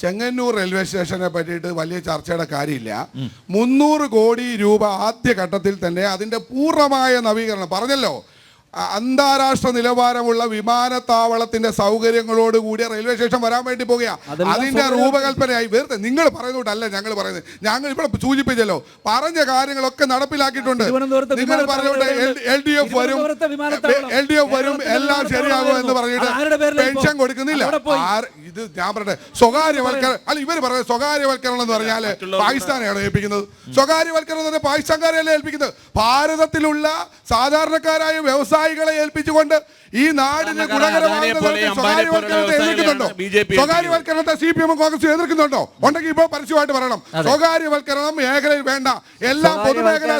Chengannur railway സ്റ്റേഷനെ പറ്റിയിട്ട് വലിയ ചർച്ചയുടെ കാര്യമില്ല. മുന്നൂറ് കോടി രൂപ ആദ്യ ഘട്ടത്തിൽ തന്നെ അതിന്റെ പൂർണമായ നവീകരണം. പറഞ്ഞല്ലോ? അന്താരാഷ്ട്ര നിലവാരമുള്ള വിമാനത്താവളത്തിന്റെ സൗകര്യങ്ങളോട് കൂടിയ റെയിൽവേ സ്റ്റേഷൻ വരാൻ വേണ്ടി പോകുക അതിന്റെ രൂപകൽപ്പനയായി വെറുതെ നിങ്ങൾ പറയുന്നതല്ല ഞങ്ങൾ പറയുന്നത്. ഞങ്ങൾ ഇവിടെ സൂചിപ്പിച്ചല്ലോ പറഞ്ഞ കാര്യങ്ങളൊക്കെ നടപ്പിലാക്കിയിട്ടുണ്ട്. നിങ്ങൾ പറഞ്ഞോട്ടെ എൽ ഡി എഫ് വരും എൽ ഡി എഫ് വരും എല്ലാം ശരിയാകും എന്ന് പറഞ്ഞിട്ട്? പെൻഷൻ കൊടുക്കുന്നില്ല. ഇത് ഞാൻ പറയട്ടെ. സ്വകാര്യവൽക്കരണം അല്ല ഇവർ പറയുന്നത് സ്വകാര്യവൽക്കരണം എന്ന് പറഞ്ഞാൽ പാകിസ്ഥാനെയാണ് ഏൽപ്പിക്കുന്നത്. സ്വകാര്യവൽക്കരണം എന്ന് പറഞ്ഞാൽ പാകിസ്ഥാൻകാരെയല്ലേ ഏൽപ്പിക്കുന്നത്? ഭാരതത്തിലുള്ള സാധാരണക്കാരായ വ്യവസായികളെ ഏൽപ്പിച്ചുകൊണ്ട് ഈ നാടിന് സ്വകാര്യവൽക്കരണത്തെ എതിർക്കുന്നുണ്ടോ? സ്വകാര്യവൽക്കരണത്തെ സി പി എം കോൺഗ്രസ് എതിർക്കുന്നുണ്ടോ? ഉണ്ടെങ്കിൽ ഇപ്പൊ പരസ്യമായിട്ട് പറയണം. സ്വകാര്യവൽക്കരണം മേഖലയിൽ വേണ്ട. എല്ലാം പൊതുമേഖലാ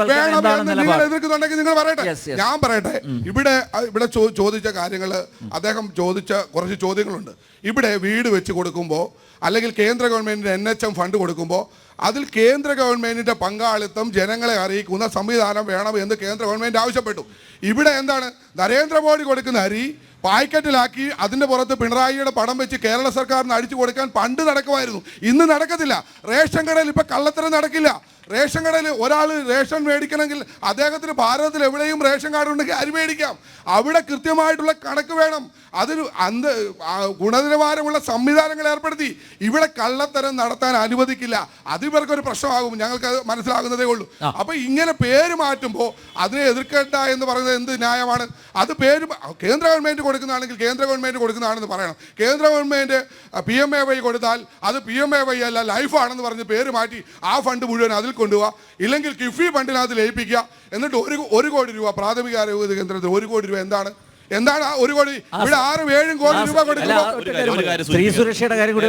വൽക്കരണം വേണം എന്ന് നിങ്ങൾ? എതിർക്കുന്നുണ്ടെങ്കിൽ നിങ്ങൾ പറയട്ടെ. ഞാൻ പറയട്ടെ. ഇവിടെ ഇവിടെ ചോദിച്ച കാര്യങ്ങൾ അദ്ദേഹം ചോദിച്ച കുറച്ച് ചോദ്യങ്ങളുണ്ട്. ഇവിടെ വീട് വെച്ച് കൊടുക്കുമ്പോൾ അല്ലെങ്കിൽ കേന്ദ്ര ഗവൺമെന്റിന് എൻ എച്ച് എം ഫണ്ട് കൊടുക്കുമ്പോൾ അതിൽ കേന്ദ്ര ഗവൺമെന്റിന്റെ പങ്കാളിത്തം ജനങ്ങളെ അറിയിക്കുന്ന സംവിധാനം വേണം എന്ന് കേന്ദ്ര ഗവൺമെന്റ് ആവശ്യപ്പെട്ടു. ഇവിടെ എന്താണ്? നരേന്ദ്രമോദി കൊടുക്കുന്ന അരി പായ്ക്കറ്റിലാക്കി അതിന്റെ പുറത്ത് പിണറായിയുടെ പടം വെച്ച് കേരള സർക്കാരിന് അടിച്ചു കൊടുക്കാൻ പണ്ട് നടക്കുമായിരുന്നു. ഇന്ന് നടക്കത്തില്ല. റേഷൻ കടയിൽ ഇപ്പൊ കള്ളത്തരം നടക്കില്ല. റേഷൻ കടയിൽ ഒരാൾ റേഷൻ മേടിക്കണമെങ്കിൽ അദ്ദേഹത്തിന് ഭാരതത്തിൽ എവിടെയും റേഷൻ കാർഡ് ഉണ്ടെങ്കിൽ അരി മേടിക്കാം? അവിടെ കൃത്യമായിട്ടുള്ള കണക്ക് വേണം. അതിന് അന്ത് ഗുണനിലവാരമുള്ള സംവിധാനങ്ങൾ ഏർപ്പെടുത്തി. ഇവിടെ കള്ളത്തരം നടത്താൻ അനുവദിക്കില്ല. അത് ഇവർക്കൊരു പ്രശ്നമാകും. ഞങ്ങൾക്ക് അത് മനസ്സിലാകുന്നതേ ഉള്ളൂ. അപ്പൊ ഇങ്ങനെ പേര് മാറ്റുമ്പോൾ അതിനെ എതിർക്കേണ്ട എന്ന് പറയുന്നത് എന്ത് ന്യായമാണ്? അത് പേര് കേന്ദ്ര ഗവൺമെന്റ് കൊടുക്കുന്നതാണെങ്കിൽ കേന്ദ്ര ഗവൺമെന്റ് കൊടുക്കുന്നതാണെന്ന് പറയണം. കേന്ദ്ര government P M A Y കൊടുത്താൽ അത് പി എം എ വൈ അല്ല ലൈഫാണെന്ന് പറഞ്ഞ് പേര് മാറ്റി ആ ഫണ്ട് മുഴുവൻ അതിൽ കൊണ്ടുപോവുക ഇല്ലെങ്കിൽ കിഫി ഫണ്ടിനകത്ത് ലയിപ്പിക്കുക. എന്നിട്ട് ഒരു ഒരു കോടി രൂപ പ്രാഥമിക ആരോഗ്യ കേന്ദ്രത്തിൽ ഒരു കോടി രൂപ എന്താണ്? എന്താണ് ആ ഒരു കോടി? ഇവിടെ ആറും ഏഴും കോടി രൂപ സ്ത്രീ സുരക്ഷയുടെ കാര്യം കൂടി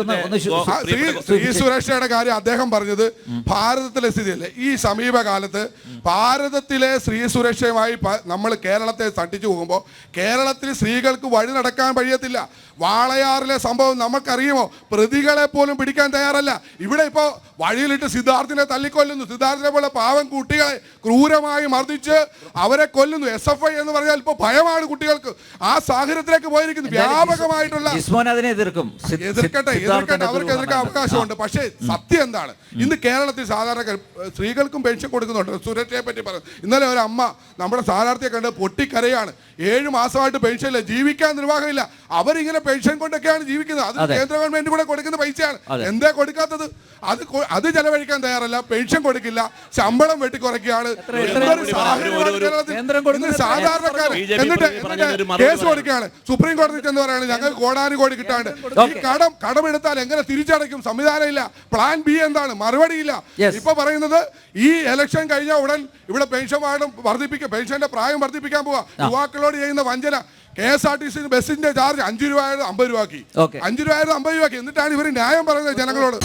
സ്ത്രീ സുരക്ഷയുടെ കാര്യം അദ്ദേഹം പറഞ്ഞത് ഭാരതത്തിലെ സ്ഥിതിയല്ലേ? ഈ സമീപകാലത്ത് ഭാരതത്തിലെ സ്ത്രീ സുരക്ഷയുമായി നമ്മൾ കേരളത്തെ തട്ടിച്ചു പോകുമ്പോൾ കേരളത്തിൽ സ്ത്രീകൾക്ക് വഴി നടക്കാൻ കഴിയത്തില്ല. വാളയാറിലെ സംഭവം നമുക്കറിയുമോ? പ്രതികളെ പോലും പിടിക്കാൻ തയ്യാറല്ല. ഇവിടെ ഇപ്പോൾ വഴിയിലിട്ട് സിദ്ധാർത്ഥിനെ തല്ലിക്കൊല്ലുന്നു. സിദ്ധാർത്ഥിനെ പോലെ പാവം കുട്ടികളെ ക്രൂരമായി മർദ്ദിച്ച് അവരെ കൊല്ലുന്നു. എസ് എഫ് ഐ എന്ന് പറഞ്ഞാൽ ഇപ്പോൾ ഭയമാണ് കുട്ടികൾക്ക്. ആ സാഹചര്യത്തിലേക്ക് പോയിരിക്കുന്നു. വ്യാപകമായിട്ടുള്ള എതിർക്കും. എതിർക്കട്ടെ എതിർക്കട്ടെ. അവർക്ക്. എതിർക്കാൻ അവകാശമുണ്ട്. പക്ഷേ സത്യം എന്താണ്? ഇന്ന് കേരളത്തിൽ സാധാരണ സ്ത്രീകൾക്കും പെൻഷൻ കൊടുക്കുന്നുണ്ട്. സുരക്ഷയെ പറ്റി പറഞ്ഞു ഇന്നലെ ഒരു അമ്മ നമ്മുടെ സ്ഥാനാർത്ഥിയെ കണ്ട് പൊട്ടിക്കരയാണ്. ഏഴ് മാസമായിട്ട് പെൻഷൻ ഇല്ല ജീവിക്കാൻ നിർവാഹമില്ല. അവരിങ്ങനെ പെൻഷൻ കൊണ്ടൊക്കെയാണ് ജീവിക്കുന്നത്. അത്. കേന്ദ്ര ഗവൺമെന്റ് കൂടെ കൊടുക്കുന്ന പൈസയാണ്. എന്താ കൊടുക്കാത്തത്? അത് അത് ചെലവഴിക്കാൻ തയ്യാറല്ല. പെൻഷൻ കൊടുക്കില്ല. ശമ്പളം വെട്ടി കുറയ്ക്കുകയാണ്. സാധാരണക്കാർ എന്നിട്ട് പറഞ്ഞ? ഒരു മറുപടി കേസ്. കൊടുക്കുകയാണ്. സുപ്രീം കോടതി ചെന്ന് പറയാണ് ഞങ്ങൾക്ക് കോടാനുകോടി കിട്ടാണ്ട്. ഈ കടം കടമെടുത്താൽ എങ്ങനെ തിരിച്ചടയ്ക്കും? സംവിധാനം ഇല്ല പ്ലാൻ ബി എന്താണ്? മറുപടിയില്ല. ഇപ്പൊ പറയുന്നത് ഈ ഇലക്ഷൻ കഴിഞ്ഞ ഉടൻ ഇവിടെ പെൻഷൻ വാർഡും വർദ്ധിപ്പിക്കുക പെൻഷന്റെ പ്രായം വർദ്ധിപ്പിക്കാൻ പോവാ. യുവാക്കളോട് ചെയ്യുന്ന വഞ്ചന. K S R T C ബസ്സിന്റെ ചാർജ് അഞ്ചു രൂപ അമ്പത് രൂപ ആക്കി അഞ്ചു രൂപ അമ്പത് രൂപ ആക്കി എന്നിട്ടാണ് ഇവർ ന്യായം പറയുന്നത് ജനങ്ങളോട്.